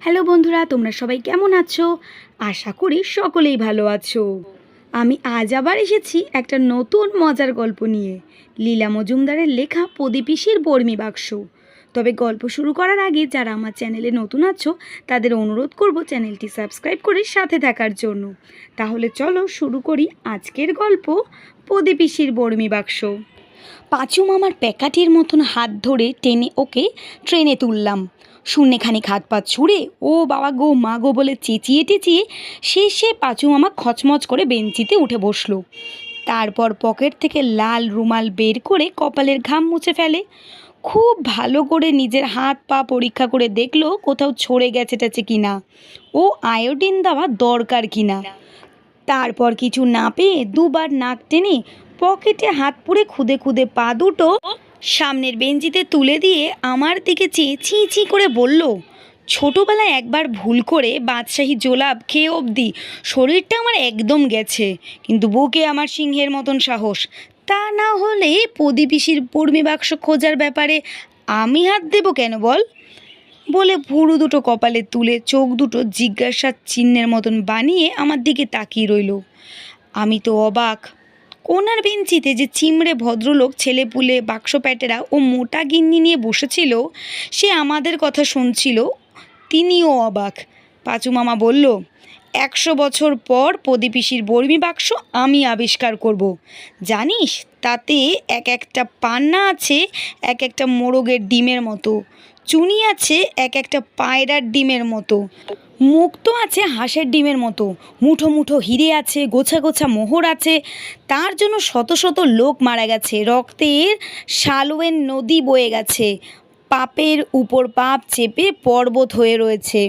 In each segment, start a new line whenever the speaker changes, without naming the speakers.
Hello বন্ধুরা, তোমরা সবাই কেমন আছো? আশা করি সকলেই ভালো আছো। আমি আজ আবার এসেছি একটা নতুন মজার গল্প নিয়ে। লীলা মজুমদারের লেখা প্রদীপিসির বর্মি বাক্স। তবে গল্প শুরু করার আগে যারা আমার চ্যানেলে নতুন আছো, তাদের অনুরোধ করব চ্যানেলটি সাবস্ক্রাইব করে সাথে থাকার জন্য। তাহলে চলো শুরু করি আজকের গল্প প্রদীপিসির বর্মি বাক্স। পাঁচু মামার প্যাকাটির মতন হাত ধরে টেনে ওকে ট্রেনে তুললাম। শূন্যখানিক হাত পা ছুঁড়ে, ও বাবা গো, মা গো বলে চেঁচিয়ে টেঁচিয়ে শেষে পাঁচু মামা খচমচ করে বেঞ্চিতে উঠে বসল। তারপর পকেট থেকে লাল রুমাল বের করে কপালের ঘাম মুছে ফেলে। খুব ভালো করে নিজের হাত পা পরীক্ষা করে দেখল কোথাও ছড়ে গেছে টেছে কিনা। ও আয়োডিন দেওয়া দরকার কিনা? তারপর কিছু না পেয়ে দুবার নাক টেনে পকেটে হাত পুড়ে খুদে খুদে পা দুটো সামনের বেঞ্চিতে তুলে দিয়ে আমার দিকে চেয়ে ছি ছি করে বলল, ছোটোবেলায় একবার ভুল করে বাদশাহী জোলাপ খেয়ে অবধি শরীরটা আমার একদম গেছে, কিন্তু বুকে আমার সিংহের মতন সাহস। তা না হলে প্রদীপিসির পর্মী বাক্স খোঁজার ব্যাপারে আমি হাত দেবো কেন বল? বলে ভুরু দুটো কপালে তুলে চোখ দুটো জিজ্ঞাসার চিহ্নের মতন বানিয়ে আমার দিকে তাকিয়ে রইল। আমি তো অবাক কোনার বেঞ্চিতে যে চিমড়ে ভদ্রলোক, ছেলেপুলে, বাক্স প্যাটেরা ও মোটা গিন্নি নিয়ে বসেছিল, সে আমাদের কথা শুনছিল, তিনিও অবাক। পাঁচু মামা বলল, একশো বছর পর প্রদীপিসির বর্মী বাক্স আমি আবিষ্কার করব। জানিস, তাতে এক একটা পান্না আছে, এক একটা মোরগের ডিমের মতো। চুনি আছে, এক একটা পায়রার ডিমের মতো। মুখ তো আছে হাঁসের ডিমের মতো। মুঠো মুঠো হিরে আছে, গোছা গোছা মোহর আছে। তার জন্য শত শত লোক মারা গেছে। রক্তের শালুয়ের নদী বয়ে গেছে। পাপের উপর পাপ চেপে পর্বত হয়ে রয়েছে।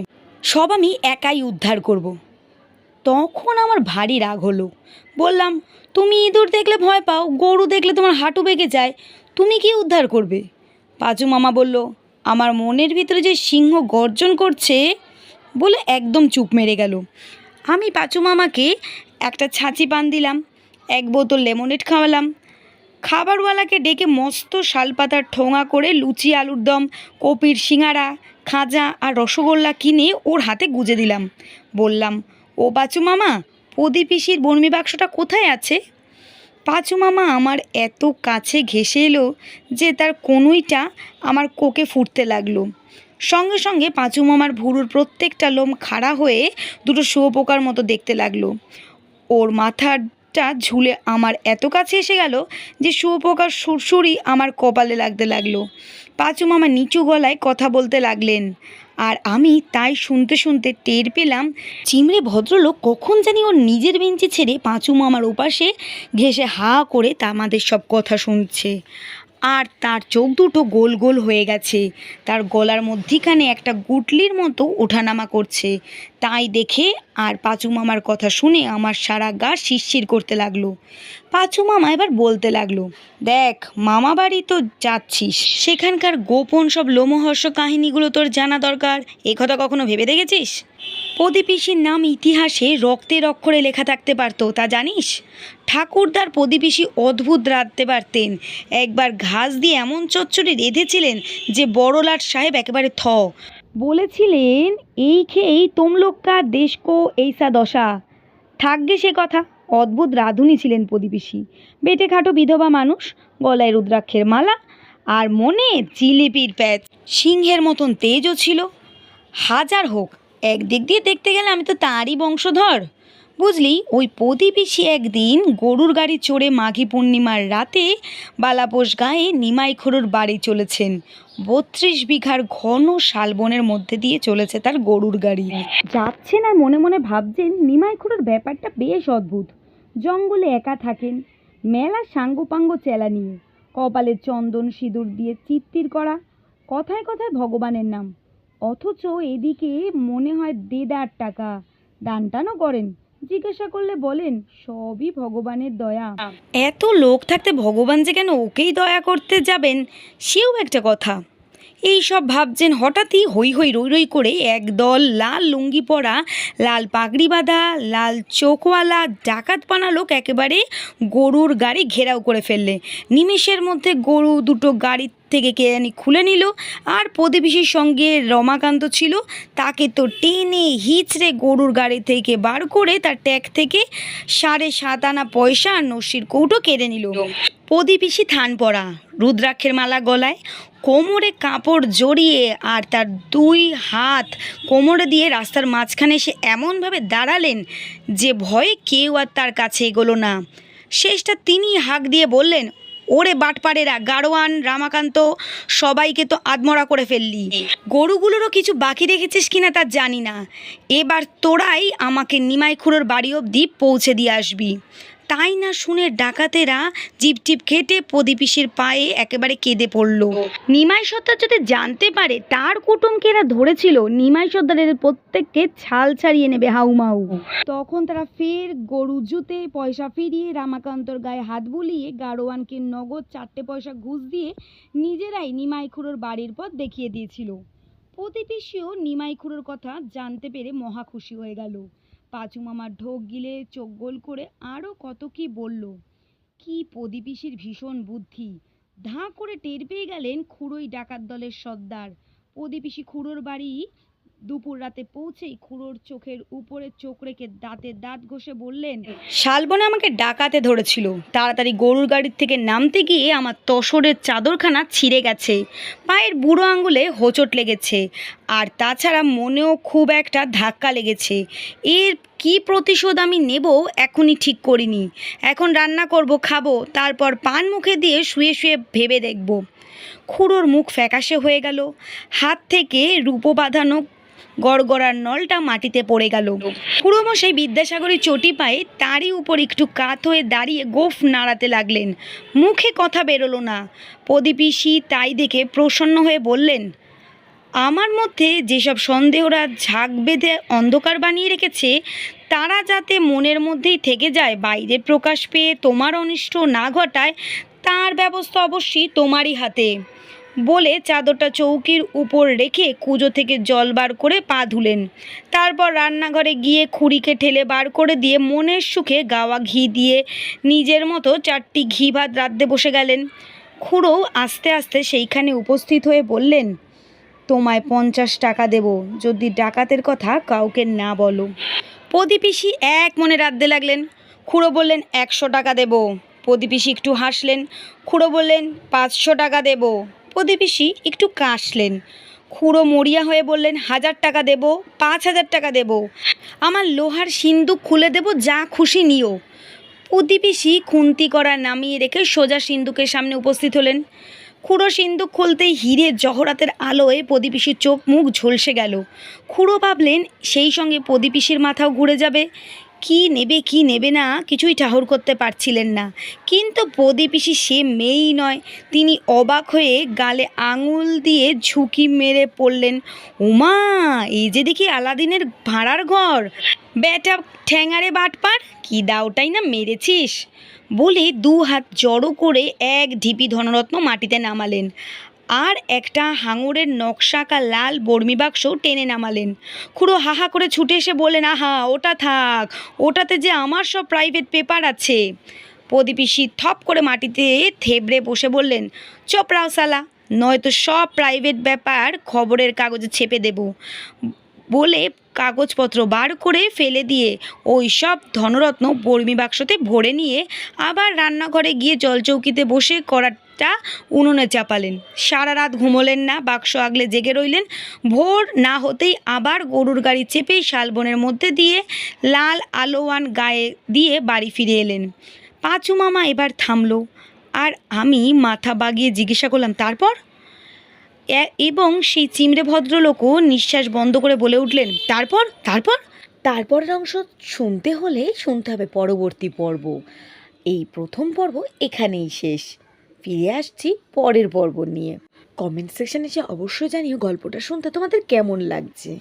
সব আমি একাই উদ্ধার করব। তখন আমার ভারী রাগ হলো। বললাম, তুমি ইঁদুর দেখলে ভয় পাও, গরু দেখলে তোমার হাঁটু বেঁকে যায়। তুমি কি উদ্ধার করবে? পাঁচু মামা বলল, আমার মনের ভিতরে যে সিংহ গর্জন করছে বলে একদম চুপ মেরে গেল। আমি পাঁচু মামাকে একটা ছাঁচি পান দিলাম, এক বোতল লেমনেড খাওয়ালাম। খাবারওয়ালাকে ডেকে মস্ত শালপাতার ঠোঙা করে লুচি, আলুর দম, কপির সিঙাড়া খাজা আর রসগোল্লা কিনে ওর হাতে গুজে দিলাম। বললাম, ও পাঁচু মামা প্রদীপিসির বর্মী বাক্সটা কোথায় আছে? পাঁচু মামা আমার এত কাছে ঘেসে এলো যে তার কনুইটা আমার কোকে ফুটতে লাগল। সঙ্গে সঙ্গে পাঁচু মামার ভুরুর প্রত্যেকটা লোম খাড়া হয়ে দুটো শুয়োপোকার মতো দেখতে লাগল। ওর মাথাটা ঝুলে আমার এত কাছে এসে গেল যে শুয়োপোকার সুরসুরি আমার কপালে লাগতে লাগল। পাঁচু মামা নিচু গলায় কথা বলতে লাগলেন। আর আমি তাই শুনতে শুনতে টের পেলাম, চিমড়ে ভদ্রলোক কখন জানি ওর নিজের বেঞ্চে ছেড়ে পাঁচু মামার ওপাশে ঘেসে হা করে তা আমাদের সব কথা শুনছে। আর তার চোখ দুটো গোল গোল হয়ে গেছে। তার গলার মধ্যিখানে একটা গুটলির মতো ওঠানামা করছে। তাই দেখে আর পাঁচু মামার কথা শুনে আমার সারা গা শিরশির করতে লাগল। পাঁচু মামা এবার বলতে লাগল, দেখ, মামা বাড়ি তো যাচ্ছিস। সেখানকার গোপন সব লোমহর্ষ কাহিনীগুলো তোর জানা দরকার। এ কথা কখনো ভেবে দেখেছিস? প্রদীপিসির নাম ইতিহাসে রক্তের অক্ষরে লেখা থাকতে পারতো, তা জানিস? ঠাকুরদার প্রদীপিসি অদ্ভুত রাঁধতে পারতেন। একবার ঘাস দিয়ে এমন চচ্চড়ি রেঁধেছিলেন যে বড়লাট সাহেব একেবারে থ। বলেছিলেন, এই খেয়েই তোমলোক্কা, দেশকো, এইসা দশা। থাকবে সে কথা। অদ্ভুত রাঁধুনি ছিলেন প্রদীপিসি বেটে খাটো বিধবা মানুষ, গলায় রুদ্রাক্ষের মালা আর মনে জিলিপির প্যাচ। সিংহের মতন তেজও ছিল। হাজার হোক একদিক দিয়ে দেখতে গেলে আমি তো তারই বংশধর। বুঝলি, ওই প্রদীপিসি একদিন গরুর গাড়ি চড়ে মাঘী পূর্ণিমার রাতে বালাপোষ গায়ে নিমাইখড়ুর বাড়ি চলেছেন। বত্রিশ বিঘার ঘন শালবনের মধ্যে দিয়ে চলেছে তার গরুর গাড়ি। যাচ্ছেন আর মনে মনে ভাবছেন নিমাইখড়ুর ব্যাপারটা বেশ অদ্ভুত। জঙ্গলে একা থাকেন, মেলা সাঙ্গপাঙ্গ চেলা নিয়ে কপালে চন্দন সিঁদুর দিয়ে চিত্তির করা, কথায় কথায় ভগবানের নাম। অথচ এদিকে মনে হয় দেদার টাকা। দান টানও করেন। জিজ্ঞাসা করলে বলেন, সবই ভগবানের দয়া। এত লোক থাকতে ভগবান যে কেন ওকেই দয়া করতে যাবেন, সেও একটা কথা। এই সব ভাবছেন হঠাৎই হই হই রই রই করে একদল লাল লুঙ্গি পরা লাল পাগড়ি বাঁধা লাল চোখওয়ালা ডাকাত পানা লোক একেবারে গরুর গাড়ি ঘেরাও করে ফেললে। নিমেষের মধ্যে গরু দুটো গাড়ির থেকে কেরানি খুলে নিল। আর প্রতিবেশীর সঙ্গে রমাকান্ত ছিল তাকে তো টেনে হিচড়ে গরুর গাড়ি থেকে বার করে তার ট্যাগ থেকে সাড়ে সাত আনা পয়সা আর নস্যির কৌটো কেড়ে নিল। প্রদীপিসি থান পড়া রুদ্রাক্ষের মালা গলায়। কোমরে কাপড় জড়িয়ে আর তার দুই হাত কোমরে দিয়ে রাস্তার মাঝখানে এসে এমনভাবে দাঁড়ালেন যে ভয়ে কেউ আর তার কাছে এগোলো না। শেষটা তিনি হাঁক দিয়ে বললেন, ওরে বাটপাড়েরা, গাড়োয়ান, রামাকান্ত, সবাইকে তো আদমরা করে ফেললি। গরুগুলোরও কিছু বাকি রেখেছিস কিনা তা জানি না। এবার তোরাই আমাকে নিমাইখুড়োর বাড়ি অবধি পৌঁছে দিয়ে আসবি। তাই না শুনে ডাকাতেরা জিপ টিপ খেটে প্রদীপিসির পায়ে একেবারে কেঁদে পড়ল। নিমাই সর্দার যদি জানতে পারে তার কুটুমকে এরা ধরেছিল, নিমাই সর্দারের প্রত্যেককে ছাল ছাড়িয়ে নেবে হাউমাউ। তখন তারা ফের গরু জুতে পয়সা ফিরিয়ে রামাকান্তর গায়ে হাত বুলিয়ে গাড়োয়ানকে নগদ চারটে পয়সা ঘুষ দিয়ে নিজেরাই নিমাই নিমাইখুড়োর বাড়ির পথ দেখিয়ে দিয়েছিল। প্রতিবেশীও নিমাইখুড়োর কথা জানতে পেরে মহা খুশি হয়ে গেল। পাঁচু মামার ঢোক গিলে চোখ গোল করে আরও কত কি বলল? কি প্রদীপিসির ভীষণ বুদ্ধি। ধাঁ করে টের পেয়ে গেলেন খুড়োই ডাকাত দলের সর্দার। প্রদীপিসি খুড়োর বাড়ি দুপুর রাতে পৌঁছেই খুড়োর চোখের উপরে চোখ রেখে দাঁতে দাঁত ঘষে বললেন, শালবনে আমাকে ডাকাতে ধরেছিল। তাড়াতাড়ি গরুর গাড়ির থেকে নামতে গিয়ে আমার তসরের চাদরখানা ছিঁড়ে গেছে। পায়ের বুড়ো আঙুলে হোঁচট লেগেছে। আর তাছাড়া মনেও খুব একটা ধাক্কা লেগেছে। এর কি প্রতিশোধ আমি নেব এখনই ঠিক করিনি। এখন রান্না করব, খাব, তারপর পান মুখে দিয়ে শুয়ে শুয়ে ভেবে দেখব। খুড়োর মুখ ফ্যাকাশে হয়ে গেল। হাত থেকে রূপো বাঁধানো গড়গড়ার নলটা মাটিতে পড়ে গেল। খুড়োমশাই বিদ্যাসাগরী চটি পায়ে তারই উপর একটু কাত হয়ে দাঁড়িয়ে গোফ নাড়াতে লাগলেন। মুখে কথা বেরোলো না। প্রদীপিসি তাই দেখে প্রসন্ন হয়ে বললেন, আমার মধ্যে যেসব সন্দেহরা ঝাঁক বেঁধে অন্ধকার বানিয়ে রেখেছে, তারা যাতে মনের মধ্যেই থেকে যায় বাইরে প্রকাশ পেয়ে তোমার অনিষ্ট না ঘটায়, তার ব্যবস্থা অবশ্যই তোমারই হাতে। বলে চাদরটা চৌকির উপর রেখে কুজো থেকে জল বার করে পা ধুলেন। তারপর রান্নাঘরে গিয়ে খুঁড়িকে ঠেলে বার করে দিয়ে মনের সুখে গাওয়া ঘি দিয়ে নিজের মতো চারটি ঘি ভাত রাঁধতে বসে গেলেন। খুড়ো আস্তে আস্তে সেইখানে উপস্থিত হয়ে বললেন, তোমায় পঞ্চাশ টাকা দেব, যদি ডাকাতের কথা কাউকে না বলো। প্রদীপিসি এক মনে রাঁধতে লাগলেন। খুড়ো বললেন, একশো টাকা দেব। প্রদীপিসি একটু হাসলেন। খুড়ো বললেন, পাঁচশো টাকা দেব। প্রদীপিসি একটু কাশলেন। খুড়ো মরিয়া হয়ে বললেন, হাজার টাকা দেব, পাঁচ হাজার টাকা দেব। আমার লোহার সিন্দুক খুলে দেব, যা খুশি নিও। প্রদীপিসি খুন্তি করা নামিয়ে রেখে সোজা সিন্দুকের সামনে উপস্থিত হলেন। খুড়ো সিন্দুক খুলতেই হিরে জহরাতের আলোয় প্রদীপিসির চোখ মুখ ঝলসে গেল। খুড়ো ভাবলেন, সেই সঙ্গে প্রদীপিসির মাথাও ঘুরে যাবে। কি নেবে কি নেবে না কিছুই ঠাহর করতে পারছিলেন না। কিন্তু প্রদীপিসি সে মেয়েই নয়, তিনি অবাক হয়ে গালে আঙুল দিয়ে ঝুঁকি মেরে পড়লেন, উমা, এই যে দেখি আলাদিনের ভাড়ার ঘর। ব্যাটা ঠ্যাঙারে বাটপার, কি দাওটাই না মেরেছিস? বলে দু হাত জড়ো করে এক ঢিপি ধনরত্ন মাটিতে নামালেন। আর একটা হাঙরের নকশাকা লাল বর্মি বাক্স টেনে নামালেন। খুড়ো হাহা করে ছুটে এসে বললেন, আহা, ওটা থাক, ওটাতে যে আমার সব প্রাইভেট পেপার আছে। প্রদীপিসি থপ করে মাটিতে থেবড়ে বসে বললেন, চোপড়াও সালা নয়তো সব প্রাইভেট ব্যাপার খবরের কাগজে ছেপে দেব। বলে কাগজপত্র বার করে ফেলে দিয়ে ওই সব ধনরত্ন বর্মি বাক্সতে ভরে নিয়ে আবার রান্নাঘরে গিয়ে জলচৌকিতে বসে কড়াটা উনুনে চাপালেন। সারা রাত ঘুমোলেন না, বাক্স আগলে জেগে রইলেন। ভোর না হতেই আবার গরুর গাড়ি চেপেই শালবনের মধ্যে দিয়ে লাল আলোয়ান গায়ে দিয়ে বাড়ি ফিরে এলেন। পাঁচু মামা এবার থামলো। আর আমি মাথা বাগিয়ে জিজ্ঞাসা করলাম, তারপর? এবং সেই চিমড়ে ভদ্রলোকও নিঃশ্বাস বন্ধ করে বলে উঠলেন, তারপর? তারপর?
তারপরের অংশ শুনতে হলে শুনতে হবে পরবর্তী পর্ব। এই প্রথম পর্ব এখানেই শেষ। ফিরে আসছি পরের পর্ব নিয়ে। কমেন্ট সেকশানে এসে অবশ্যই জানিও গল্পটা শুনতে তোমাদের কেমন লাগছে।